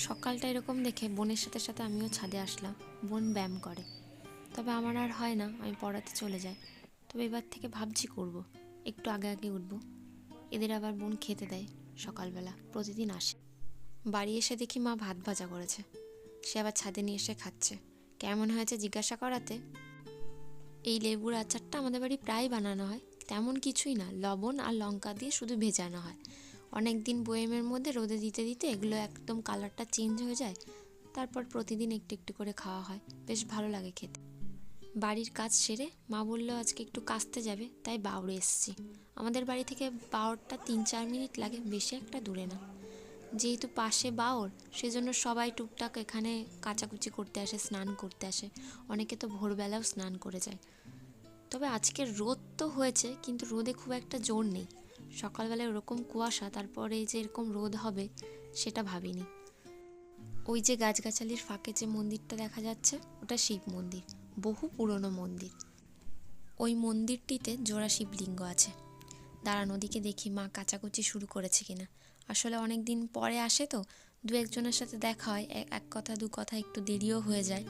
সকালটা এরকম দেখে বোনের সাথে সাথে আমিও ছাদে আসলাম। বোন ব্যায়াম করে। তবে আমার আর হয় না, আমি পড়াতে চলে যাই। তবে এবার থেকে ভাবছি করব, একটু আগে আগে উঠবো। এদের আবার বোন খেতে দেয় সকালবেলা, প্রতিদিন আসে। বাড়ি এসে দেখি মা ভাত ভাজা করেছে। সে আবার ছাদে নিয়ে এসে খাচ্ছে। কেমন হয়েছে জিজ্ঞাসা করাতে? এই লেবুর আচারটা আমাদের বাড়ি প্রায় বানানো হয়, তেমন কিছুই না। লবণ আর লঙ্কা দিয়ে শুধু ভেজানো হয়। অনেক দিন বয়েমের মধ্যে রোদে দিতে দিতে এগুলো একদম কালারটা চেঞ্জ হয়ে যায়। তারপর প্রতিদিন একটু একটু করে খাওয়া হয়। বেশ ভালো লাগে খেতে। বাড়ির কাজ সেরে মা বলল, আজকে একটু কাস্তে যাবে, তাই বাউড়ে এসেছি। আমাদের বাড়ি থেকে বাউরটা তিন চার মিনিট লাগে, বেশি একটা দূরে না। যেহেতু পাশে বাউর সেজন্য সবাই টুকটাক এখানে কাচাকুচি করতে আসে, স্নান করতে আসে। অনেকে তো ভোরবেলাও স্নান করে যায়। তবে আজকে রোদ তো হয়েছে, কিন্তু রোদে খুব একটা জোর নেই। সকালবেলায় ওরকম কুয়াশা, তারপরে যে এরকম রোদ হবে, সেটা ভাবিনি। ওই যে গাছগাছালির ফাঁকে যে মন্দিরটা দেখা যাচ্ছে, ওটা শিব মন্দির, বহু পুরনো মন্দির। ওই মন্দিরটিতে জোড়া শিবলিঙ্গ আছে। দাঁড়ানো দিকে দেখি মা কাচাকুচি শুরু করেছে কিনা। আসলে অনেক দিন পরে আসে তো দু একজনের সাথে দেখা হয় এক কথা, দু কথা একটু দেরিও হয়ে যায়।